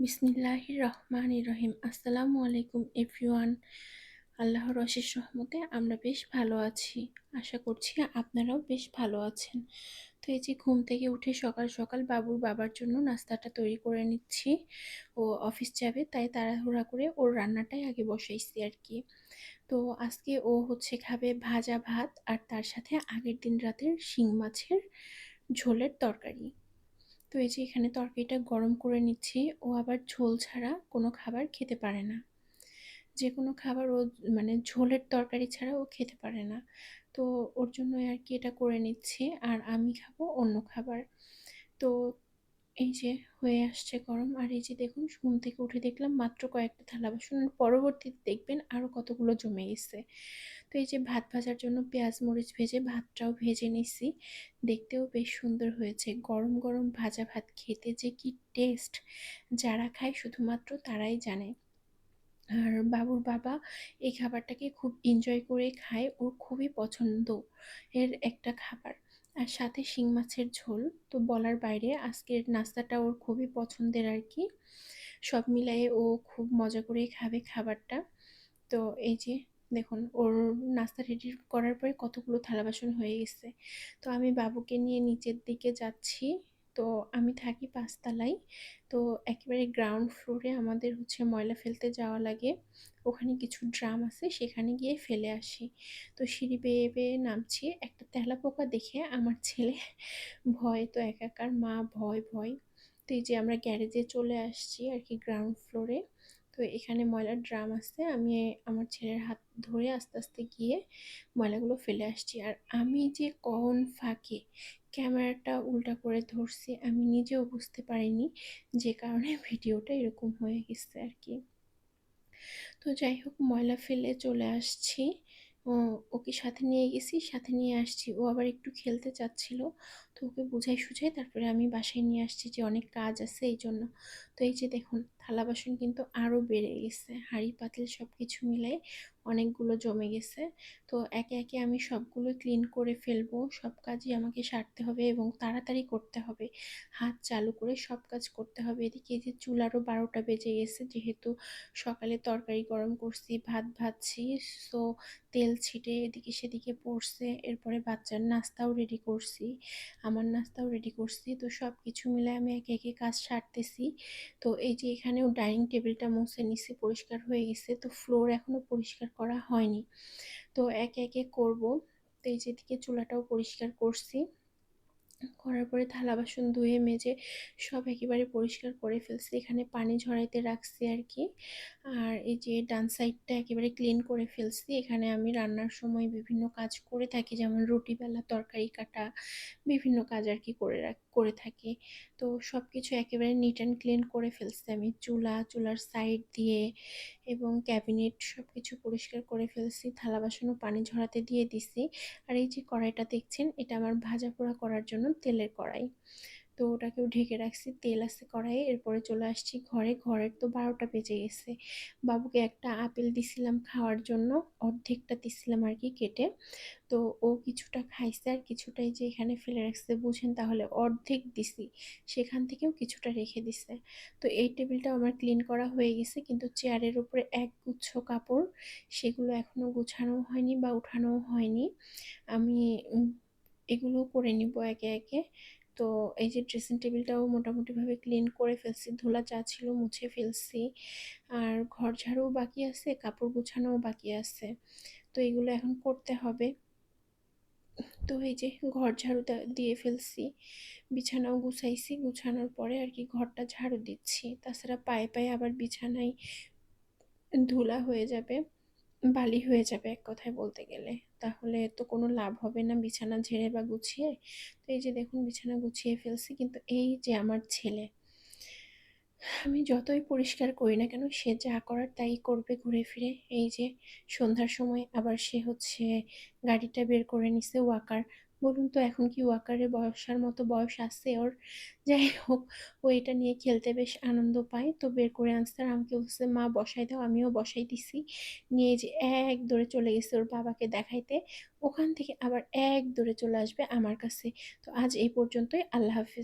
বিসমিল্লাহির রহমান রহিম আসসালামু আলাইকুম, এভরিওয়ান। আল্লাহর অশেষ রহমতে আমরা বেশ ভালো আছি। আশা করছি আপনারাও বেশ ভালো আছেন। তো এই যে ঘুম থেকে উঠে সকাল সকাল বাবুর বাবার জন্য নাস্তাটা তৈরি করে নিচ্ছি। ও অফিস যাবে, তাই তাড়াহুড়া করে ওর রান্নাটাই আগে বসাইছি আর কি। তো আজকে ও হচ্ছে খাবে ভাজা ভাত আর তার সাথে আগের দিন রাতের শিং মাছের ঝোলের তরকারি। তো এই যে এখানে তরকারিটা গরম করে নিচ্ছি। ও আবার ঝোল ছাড়া কোনো খাবার খেতে পারে না। যে কোনো খাবার ও মানে ঝোলের তরকারি ছাড়া ও খেতে পারে না। তো ওর জন্যই আর কি এটা করে নিচ্ছি। আর আমি খাব অন্য খাবার। তো এই যে হয়ে আসছে গরম, আর এই যে দেখুন, ঘুম থেকে উঠে দেখলাম মাত্র কয়েকটা থালা বাসন পরবর্তীতে দেখবেন আরও কতগুলো জমে গেছে। তো এই যে ভাত ভাজার জন্য পেঁয়াজ মরিচ ভেজে ভাতটাও ভেজে নিছি, দেখতেও বেশ সুন্দর হয়েছে। গরম গরম ভাজা ভাত খেতে যে কি টেস্ট, যারা খায় শুধুমাত্র তারাই জানে। আর বাবুর বাবা এই খাবারটাকে খুব এনজয় করে খায়, ওর খুবই পছন্দ এর একটা খাবার। আর সাথে শিং মাছের ঝোল। তো বলার বাইরে আজকের নাস্তাটা ওর খুবই পছন্দের আর কি। সব মিলাই ও খুব মজা করেই খাবে খাবারটা। তো এই যে দেখুন, ওর নাস্তা রেডি করার পরে কতগুলো থালা বাসন হয়ে গেছে। তো আমি বাবুকে নিয়ে নিচের দিকে যাচ্ছি। তো আমি থাকি পাঁচতলায়। তো একেবারে গ্রাউন্ড ফ্লোরে আমাদের হচ্ছে ময়লা ফেলতে যাওয়া লাগে। ওখানে কিছু ড্রাম আছে, সেখানে গিয়ে ফেলে আসি। তো সিঁড়ি বেয়ে বেয়ে নামছি। একটা তেলা পোকা দেখে আমার ছেলে ভয়, তো একাকার মা ভয় ভয়। তো এই যে আমরা গ্যারেজে চলে আসছি আর কি গ্রাউন্ড ফ্লোরে তো এখানে ময়লার ড্রাম আছে, আমি আমার ছেলের হাত ধরে আস্তে আস্তে গিয়ে ময়লাগুলো ফেলে আসছি। আর আমি যে কখন ফাঁকে ক্যামেরাটা উল্টা করে ধরছি, আমি নিজেও বুঝতে পারিনি যে কারণে ভিডিওটা এরকম হয়ে গেছে আর কি। তো যাই হোক, ময়লা ফেলে চলে আসছি। ওকে সাথে নিয়ে গেছি, সাথে নিয়ে আসছি। ও আবার একটু খেলতে চাচ্ছিল, তো ওকে বুঝাই সুঝাই তারপরে আমি বাসায় নিয়ে আসছি যে অনেক কাজ আছে এই জন্য। তো এই যে দেখুন থালা বাসন কিন্তু আরও বেড়ে গেছে। হাঁড়ি, পাতিল সব কিছু মিলাই অনেকগুলো জমে গেছে। তো একে একে আমি সবগুলো ক্লিন করে ফেলব। সব কাজই আমাকে সারতে হবে এবং তাড়াতাড়ি করতে হবে। হাত চালু করে সব কাজ করতে হবে। এদিকে যে চুলারও বারোটা বেজে গেছে, যেহেতু সকালে তরকারি গরম করছি, ভাত ভাজছি সো তেল ছিটে এদিকে সেদিকে পড়ছে। এরপরে বাচ্চার নাস্তাও রেডি করছি। আমার নাস্তাও রেডি করছি। তো সব কিছু মিলে আমি একে একে কাজ সারতেছি। তো এই যে এখানেও ডাইনিং টেবিলটা মুছে নিচে পরিষ্কার হয়ে গেছে। তো ফ্লোর এখনও পরিষ্কার করা হয়নি। তো একে একে করব। তো এই যেদিকে চুলাটাও পরিষ্কার করছি। করার পরে থালা বাসন ধুয়ে মেজে সব একেবারে পরিষ্কার করে ফেলছি। এখানে পানি ঝরাইতে রাখছি আর কি আর এই যে ডান সাইডটা একেবারে ক্লিন করে ফেলছি। এখানে আমি রান্নার সময় বিভিন্ন কাজ করে থাকি, যেমন রুটি বেলা, তরকারি কাটা, বিভিন্ন কাজ আর কি করে রাখ, করে থাকি। তো সব কিছু একেবারে নিট অ্যান্ড ক্লিন করে ফেলছি আমি। চুলা, চুলার সাইড দিয়ে এবং ক্যাবিনেট সব কিছু পরিষ্কার করে ফেলছি। থালা বাসনও পানি ঝরাতে দিয়ে দিছি। আর এই যে কড়াইটা দেখছেন, এটা আমার ভাজা পোড়া করার জন্য তেলের কড়াই। তো ওটাকেও ঢেকে রাখছি, তেল আছে কড়াইয়ে। এরপরে চলে আসছি ঘরে। ঘরের তো বারোটা বেজে গেছে। বাবুকে একটা আপেল দিছিলাম খাওয়ার জন্য, অর্ধেকটা দিছিলাম আর কি কেটে। তো ও কিছুটা খাইছে আর কিছুটাই যে এখানে ফেলে রাখছে, বুঝেন? তাহলে অর্ধেক দিছি, সেখান থেকেও কিছুটা রেখে দিছে। তো এই টেবিলটা আমার ক্লিন করা হয়ে গেছে, কিন্তু চেয়ারের উপরে এক গুচ্ছ কাপড়, সেগুলো এখনও গুছানো হয়নি বা উঠানো হয়নি। আমি এগুলো করে নিব একে একে। তো এই যে ড্রেসিং টেবিলটাও মোটামুটিভাবে ক্লিন করে ফেলছি, ধুলা চা ছিল মুছে ফেলছি। আর ঘর ঝাড়ুও বাকি আছে, কাপড় গুছানোও বাকি আছে। তো এগুলো এখন করতে হবে। তো এই যে ঘর ঝাড়ু দিয়ে ফেলছি, বিছানাও গুছাইছি। গুছানোর পরে আর কি ঘরটা ঝাড়ু দিচ্ছি। তাছাড়া পায়ে পায়ে আবার বিছানায় ধুলা হয়ে যাবে। বালি হয়ে যাবে এক কথায় বলতে গেলে। তাহলে তো কোনো লাভ হবে না বিছানা ঝেড়ে বা গুছিয়ে। তো এই যে দেখুন, বিছানা গুছিয়ে ফেলছি। কিন্তু এই যে আমার ছেলে, আমি যতই পরিষ্কার করি না কেন, সে যা করার তাই করবে ঘুরে ফিরে। এই যে সন্ধ্যার সময় আবার সে হচ্ছে গাড়িটা বের করে নিছে ওয়াকার। বলুন তো, এখন কি ওয়াকারে বয়সার মতো বয়স আছে ওর? যাই হোক, ও এটা নিয়ে খেলতে বেশ আনন্দ পায়। তো বের করে আনছে আর আমাকে বলছে, মা, বসাই দাও, আমিও বসাই দিছি। নিয়ে যে এক দৌড়ে চলে গেছে ওর বাবাকে দেখাইতে। ওখান থেকে আবার এক দৌড়ে চলে আসবে আমার কাছে। তো আজ এই পর্যন্তই, আল্লাহ হাফিজ।